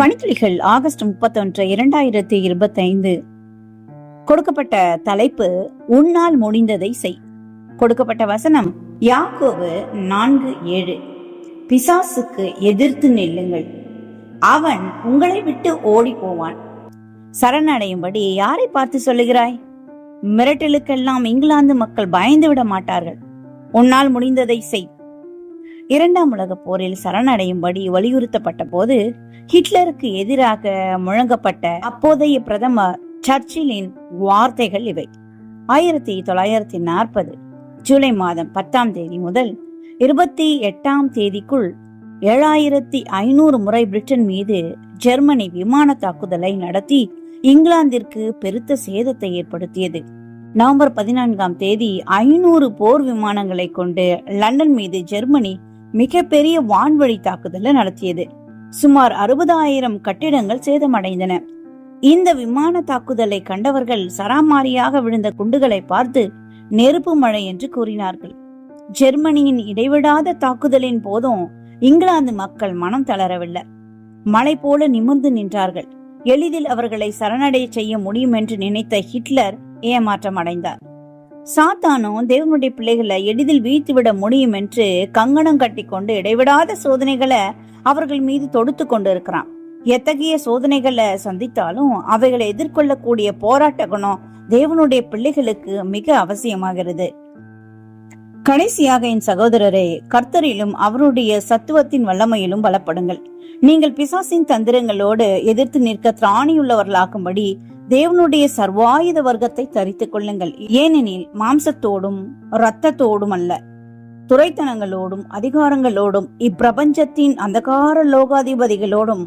பணித்துளிகள் August முப்பத்தொன்று இரண்டாயிரத்தி இருபத்தைந்து. கொடுக்கப்பட்ட தலைப்பு உன்னால் முடிந்ததை செய். கொடுக்கப்பட்ட வசனம் யாக்கோவு நான்கு ஏழு. பிசாசுக்கு எதிர்த்து நில்லுங்கள். அவன் உங்களை விட்டு ஓடி போவான் சரணடையும்படி யாரை பார்த்து சொல்லுகிறாய்? மிரட்டலுக்கெல்லாம் இங்கிலாந்து மக்கள் பயந்து விட மாட்டார்கள். உன்னால் முடிந்ததை செய். இரண்டாம் உலகப் போரில் சரணடையும்படி வலியுறுத்தப்பட்ட போது ஹிட்லருக்கு எதிராக முழங்கப்பட்ட அப்போதைய பிரதமர் சர்ச்சிலின் வார்த்தைகள் இவை. ஆயிரத்தி தொள்ளாயிரத்தி நாற்பது ஜூலை மாதம் பத்தாம் தேதி முதல் இருபத்தி எட்டாம் தேதிக்குள் ஏழாயிரத்தி ஐநூறு முறை பிரிட்டன் மீது ஜெர்மனி விமான தாக்குதலை நடத்தி இங்கிலாந்திற்கு பெருத்த சேதத்தை ஏற்படுத்தியது. நவம்பர் பதினான்காம் தேதி ஐநூறு போர் விமானங்களை கொண்டு லண்டன் மீது ஜெர்மனி மிகப்பெரிய வான்வழி தாக்குதலை நடத்தியது. சுமார் அறுபதாயிரம் கட்டிடங்கள் சேதமடைந்தன. இந்த விமான தாக்குதலை கண்டவர்கள் சராமாரியாக விழுந்த குண்டுகளை பார்த்து நெருப்பு மழை என்று கூறினார்கள். ஜெர்மனியின் இடைவிடாத தாக்குதலின் போதும் இங்கிலாந்து மக்கள் மனம் தளரவில்லை. மலை போல நிமிர்ந்து நின்றார்கள். எளிதில் அவர்களை சரணடைய செய்ய முடியும் என்று நினைத்த ஹிட்லர் ஏமாற்றம் அடைந்தார் சாத்தானும் தேவனுடைய பிள்ளைகளை எளிதில் வீழ்த்திவிட முடியும் என்று கங்கணம் கட்டிக்கொண்டு இடைவிடாத சோதனைகளை அவர்கள் மீது தொடுத்து கொண்டு இருக்கிறான் எத்தகைய சோதனைகளை சந்தித்தாலும் அவைகளை எதிர்கொள்ளக்கூடிய போராட்ட குணம் தேவனுடைய பிள்ளைகளுக்கு மிக அவசியமாகிறது. கடைசியாக என் சகோதரரே கர்த்தரிலும் அவருடைய சத்துவத்தின் வல்லமையிலும் பலப்படுங்கள். நீங்கள் பிசாசின் தந்திரங்களோடு எதிர்த்து நிற்க திராணியுள்ளவர்களாக்கும்படி தேவனுடைய சர்வாயுத வர்க்கத்தை தரித்துக் கொள்ளுங்கள். ஏனெனில் மாம்சத்தோடும் இரத்தத்தோடும் அல்ல துரைத்தனங்களோடும் அதிகாரங்களோடும் இப்பிரபஞ்சத்தின் அந்தகார லோகாதிபதிகளோடும்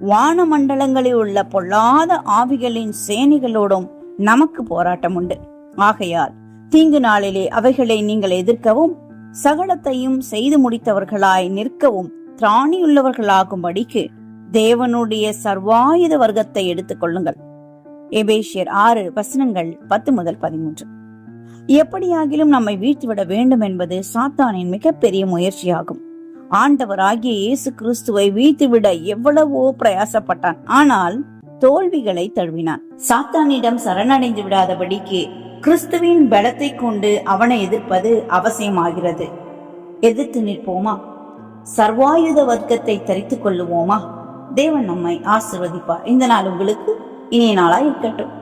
வான மண்டலங்களில் உள்ள பொல்லாத ஆவிகளின் சேனைகளோடும் நமக்கு போராட்டம் உண்டு ஆகையால் தீங்கு நாளிலே அவைகளை நீங்கள் எதிர்க்கவும் சகலத்தையும் செய்து முடித்தவர்களாய் நிற்கவும் திராணியுள்ளவர்களாகும்படிக்கு தேவனுடைய சர்வாயுத வர்க்கத்தை எடுத்துக் எபேஷியர் ஆறு வசனங்கள் பத்து முதல் பதிமூன்று. எப்படியாகிலும் நம்மை வீழ்த்திவிட வேண்டும் என்பது சாத்தானின் மிகப்பெரிய முயற்சியாகும். ஆண்டவராகிய இயேசு கிறிஸ்துவை வீழ்த்திவிட எவ்வளவோ பிரயாசப்பட்டான். ஆனால் தோல்விகளை தழுவினான். சாத்தானிடம் சரணடைந்து விடாதபடிக்கு கிறிஸ்துவின் பலத்தை கொண்டு அவனை எதிர்ப்பது அவசியமாகிறது. எதிர்த்து நிற்போமா? சர்வாயுத வர்க்கத்தை தரித்துக் கொள்ளுவோமா? தேவன் நம்மை ஆசிர்வதிப்பார். இந்த நாள் உங்களுக்கு இனிய நாளாக இருக்கட்டும்.